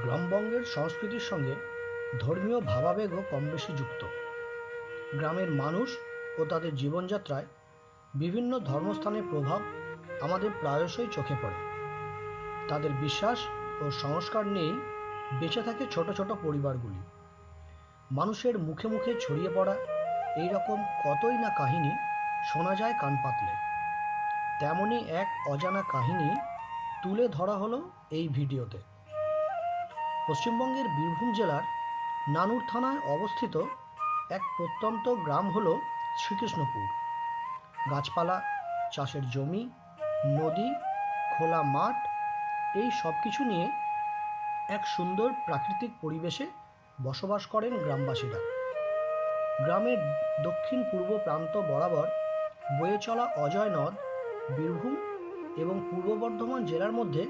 গ্রামবঙ্গের সংস্কৃতির সঙ্গে ধর্মীয় ভাবাবেগও কম বেশি যুক্ত। গ্রামের মানুষ ও তাদের জীবনযাত্রায় বিভিন্ন ধর্মস্থানের প্রভাব আমাদের প্রায়শই চোখে পড়ে। তাদের বিশ্বাস ও সংস্কার নিয়েই বেঁচে থাকে ছোট ছোট পরিবারগুলি। মানুষের মুখে মুখে ছড়িয়ে পড়া এই রকম কতই না কাহিনী শোনা যায় কান পাতলে। তেমনই এক অজানা কাহিনী তুলে ধরা হলো এই ভিডিওতে। পশ্চিমবঙ্গের বীরভূম জেলার নানুর থানায় অবস্থিত এক প্রত্যন্ত গ্রাম হল শ্রীকৃষ্ণপুর। গাছপালা, চাষের জমি, নদী, খোলা মাঠ, এই সব কিছু নিয়ে এক সুন্দর প্রাকৃতিক পরিবেশে বসবাস করেন গ্রামবাসীরা। গ্রামের দক্ষিণ পূর্ব প্রান্ত বরাবর বয়ে চলা অজয় নদ বীরভূম এবং পূর্ব বর্ধমান জেলার মধ্যে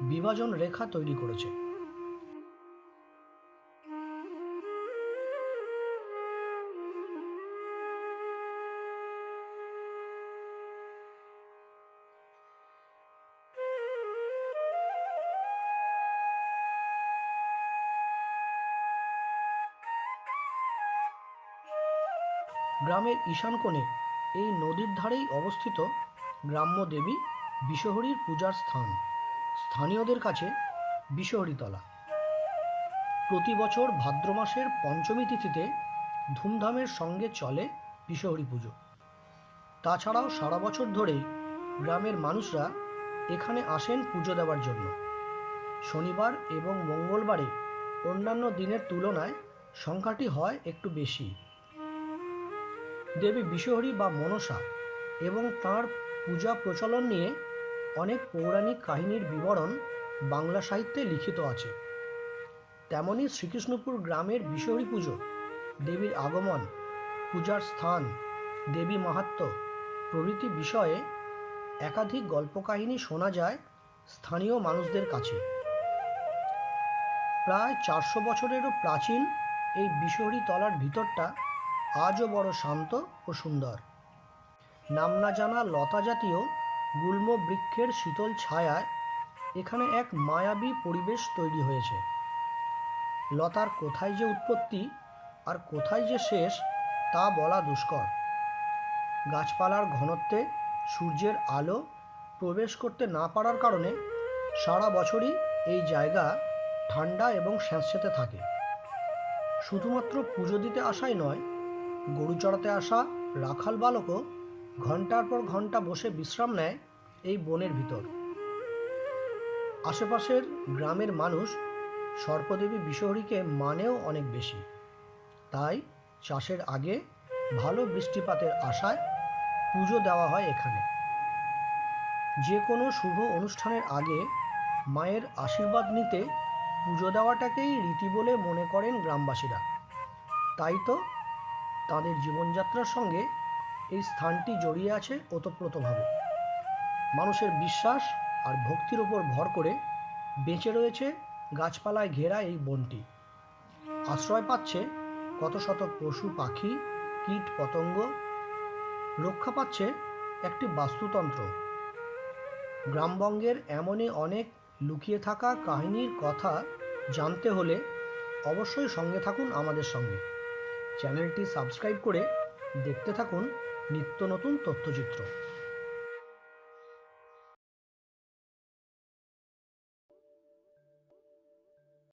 বিভাজন রেখা তৈরি করেছে। গ্রামের ঈশান কোণে এই নদীর ধারেই অবস্থিত গ্রাম্য দেবী বিশহরীর পূজার স্থান। স্থানীয়দের কাছে বিশহরীতলা। প্রতি বছর ভাদ্র মাসের পঞ্চমী তিথিতে ধুমধামের সঙ্গে চলে বিশহরী পুজো। তাছাড়াও সারা বছর ধরেই গ্রামের মানুষরা এখানে আসেন পুজো দেওয়ার জন্য। শনিবার এবং মঙ্গলবারে অন্যান্য দিনের তুলনায় সংখ্যাটি হয় একটু বেশি। দেবী বিশহরী বা মনসা এবং তাঁর পূজা প্রচলন নিয়ে অনেক পৌরাণিক কাহিনীর বিবরণ বাংলা সাহিত্যে লিখিত আছে। তেমনি শ্রীকৃষ্ণপুর গ্রামের বিশহরী পুজো, দেবীর আগমন, পূজার স্থান, দেবী মাহাত্ম্য প্রভৃতি বিষয়ে একাধিক গল্পকাহিনী শোনা যায় স্থানীয় মানুষদের কাছে। প্রায় চারশো বছরেরও প্রাচীন এই বিশহরী তলার ভিতরটা আজও বড় শান্ত ও সুন্দর। নাম না জানা লতা জাতীয় গুল্ম বৃক্ষের শীতল ছায়ায় এখানে এক মায়াবী পরিবেশ তৈরি হয়েছে। লতার কোথায় যে উৎপত্তি আর কোথায় যে শেষ, তা বলা দুষ্কর। গাছপালার ঘনত্বে সূর্যের আলো প্রবেশ করতে না পারার কারণে সারা বছরই এই জায়গা ঠান্ডা এবং স্যাঁতস্যাঁতে থাকে। শুধুমাত্র পুজো দিতে আসাই নয় গরু চড়াতে আসা রাখাল বালকও ঘণ্টার পর ঘণ্টা বসে বিশ্রাম নেয় এই বনের ভিতর। আশেপাশের গ্রামের মানুষ সর্পদেবী বিশহরীকে মানেও অনেক বেশি। তাই চাষের আগে ভালো বৃষ্টিপাতের আশায় পুজো দেওয়া হয় এখানে। যে কোনো শুভ অনুষ্ঠানের আগে মায়ের আশীর্বাদ নিতে পুজো দেওয়াটাকেই রীতি বলে মনে করেন গ্রামবাসীরা। তাই তো তাদের জীবনযাত্রার সঙ্গে এই স্থানটি জড়িয়ে আছে ওতপ্রোতভাবে। মানুষের বিশ্বাস আর ভক্তির ওপর ভর করে বেঁচে রয়েছে গাছপালায় ঘেরা এই বনটি। আশ্রয় পাচ্ছে কত শত পশু, পাখি, কীট, পতঙ্গ, রক্ষা পাচ্ছে একটি বাস্তুতন্ত্র। গ্রামবঙ্গের এমনই অনেক লুকিয়ে থাকা কাহিনীর কথা জানতে হলে অবশ্যই সঙ্গে থাকুন আমাদের সঙ্গে। চ্যানেলটি সাবস্ক্রাইব করে দেখতে থাকুন নিত্য নতুন তথ্যচিত্র।